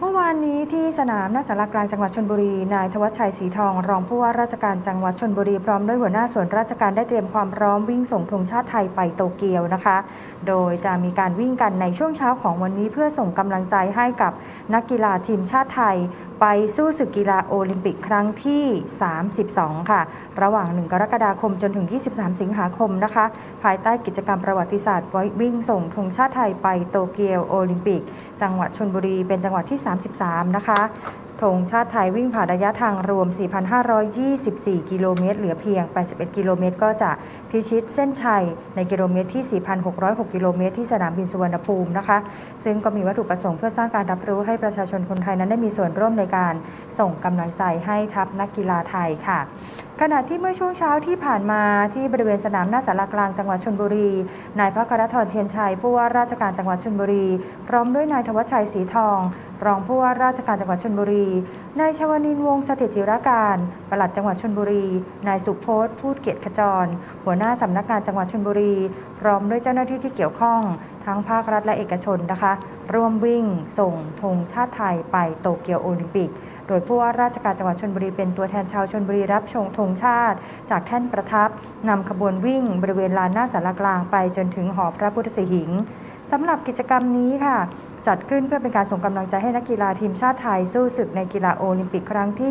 เมื่อวานนี้ที่สนามหน้าสารกลางจังหวัดชนบุรี นายธวัชชัยศรีทอง รองผู้ว่าราชการจังหวัดชนบุรี พร้อมด้วยหัวหน้าส่วนราชการได้เตรียมความพร้อมวิ่งส่งธงชาติไทยไปโตเกียวนะคะ โดยจะมีการวิ่งกันในช่วงเช้าของวันนี้เพื่อส่งกำลังใจให้กับนักกีฬาทีมชาติไทย ไปสู้ศึกกีฬาโอลิมปิกครั้งที่ 32 ค่ะ ระหว่าง 1 กรกฎาคมจนถึง 23 สิงหาคมนะคะ ภายใต้กิจกรรมประวัติศาสตร์วิ่งส่งธงชาติไทยไปโตเกียวโอลิมปิก จังหวัดชนบุรีเป็นจังหวัดที่33 นะคะธงชาติไทยวิ่งผ่านระยะทางรวม 4,524 กิโลเมตร เหลือเพียง 81 กิโลเมตร ก็จะพิชิตเส้นชัยในกิโลเมตรที่ 4,606 กิโลเมตร ที่สนามบินสุวรรณภูมินะคะ ซึ่งก็มีวัตถุประสงค์เพื่อสร้างการรับรู้ให้ประชาชนคนไทยนั้นได้มีส่วนร่วมในการส่งกำลังใจให้ทัพนักกีฬาไทยค่ะขณะที่เมื่อช่วงเช้าที่ผ่านมาที่บริเวณสนามหน้าสารากลางจังหวัดชนบุรี นายพระกรธรเทียนชัยผู้ว่าราชการจังหวัดชนบุรี พร้อมด้วยนายธวัชชัยศรีทอง รองผู้ว่าราชการจังหวัดชนบุรีนายชวนินวงศ์สถิตจิรการ ปลัดจังหวัดชนบุรี นายสุพจน์พูดเกียรติขจร หัวหน้าสำนักงานจังหวัดชนบุรี พร้อมด้วยเจ้าหน้าที่ที่เกี่ยวข้อง ทั้งภาครัฐและเอกชนนะคะ ร่วมวิ่งส่งธงชาติไทยไปโตเกียวโอลิมปิก โดยผู้ว่าราชการจังหวัดชนบุรีเป็นตัวแทนชาวชนบุรีรับชงธงชาติ จากแท่นประทับนำขบวนวิ่ง บริเวณลานหน้าสารกลางไปจนถึงหอพระพุทธสิหิงสำหรับกิจกรรมนี้ค่ะ จัดขึ้นเพื่อเป็นการส่งกำลังใจให้นักกีฬาทีมชาติไทยสู้ศึกในกีฬาโอลิมปิกครั้งที่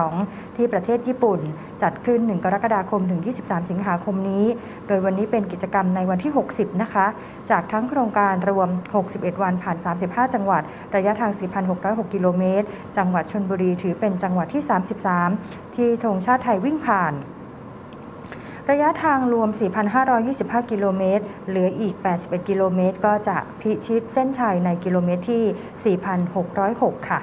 32 ที่ประเทศญี่ปุ่น จัดขึ้น 1 กรกฎาคมถึง 23 สิงหาคมนี้ โดยวันนี้เป็นกิจกรรมในวันที่ 60 นะคะ จากทั้งโครงการรวม 61 วันผ่าน 35 จังหวัด ระยะทาง 4,606 กิโลเมตร จังหวัดชนบุรีถือเป็นจังหวัดที่ 33 ที่ธงชาติไทยวิ่งผ่าน ระยะทางรวม 4,525 กิโลเมตร เหลืออีก 81 กิโลเมตร ก็จะพิชิตเส้นชัยในกิโลเมตรที่ 4,606 ค่ะ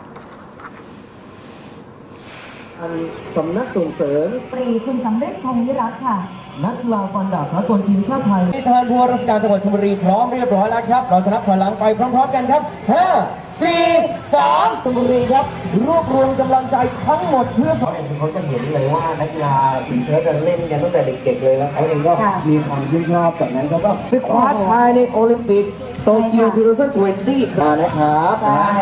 สำนักส่งเสริมปรีคุณสำเร็จพงษ์วิรัตน์ค่ะ นักกีฬาฟันดาบสากลทีมชาติไทยที่ทานผู้ว่าราชการจังหวัดชลบุรีพร้อมเรียบร้อยแล้วครับ เราจะนับถอยหลังไปพร้อมๆกันครับ 5 4 3ชลบุรีครับ รวบรวมกำลังใจทั้งหมดเพื่อเขาเองเขาจะเห็นเลยว่านักกีฬาทีมเชิร์ตเล่นกันตั้งแต่เด็กๆเลยแล้วเขาเองก็ค่ะมีความชื่นชอบจากนั้นเขาก็ไปคว้าชัยในโอลิมปิกโตเกียว2020มานะครับใช่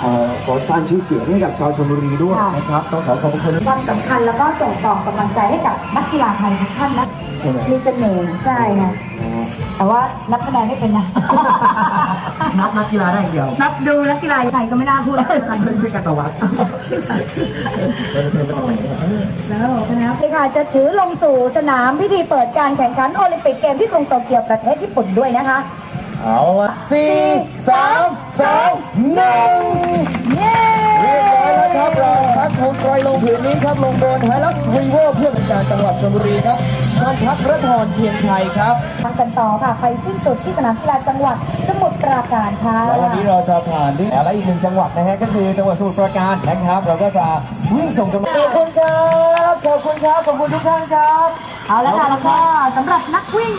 เอ่อขอสร้างชื่อเสียงให้กับชาวชลบุรีด้วยค่ะ นะครับต้องขอขอบคุณ ความสำคัญแล้วก็ส่งต่อกำลังใจให้กับนักกีฬาไทยทุกท่านนะใช่ไหม มีเสน่ห์ใช่ค่ะแต่ว่านับคะแนนไม่เป็นนะ นับนักกีฬาได้อย่างเดียวนับดูนักกีฬาไทยก็ไม่น่าพูดอะไรไม่ใช่การตวัดแล้วนะครับค่ะจะถือลงสู่สนามพิธีเปิดการแข่งขันโอลิมปิกเกมที่กรุงโตเกียวประเทศญี่ปุ่นด้วยนะคะ เอาละ4 3 2 1เย้เรียบร้อยแล้วครับเราพักธงไตรลงผืนนี้ครับลงบนไฮลักซ์รีเวอร์เพื่อเป็นการจังหวัดชลบุรีครับท่านพักระธรเทียนชัยครับทางกันต่อค่ะ ไปสิ้นสุดที่สนามกีฬาจังหวัดสมุทรปราการค่ะแล้ววันนี้เราจะผ่านที่และอีกหนึ่งจังหวัดนะฮะก็คือจังหวัดสมุทรปราการนะครับ เราก็จะวิ่งส่งกำลังขอบคุณครับขอบคุณครับขอบคุณทุกท่านครับ เอาละค่ะแล้วก็สำหรับนักวิ่ง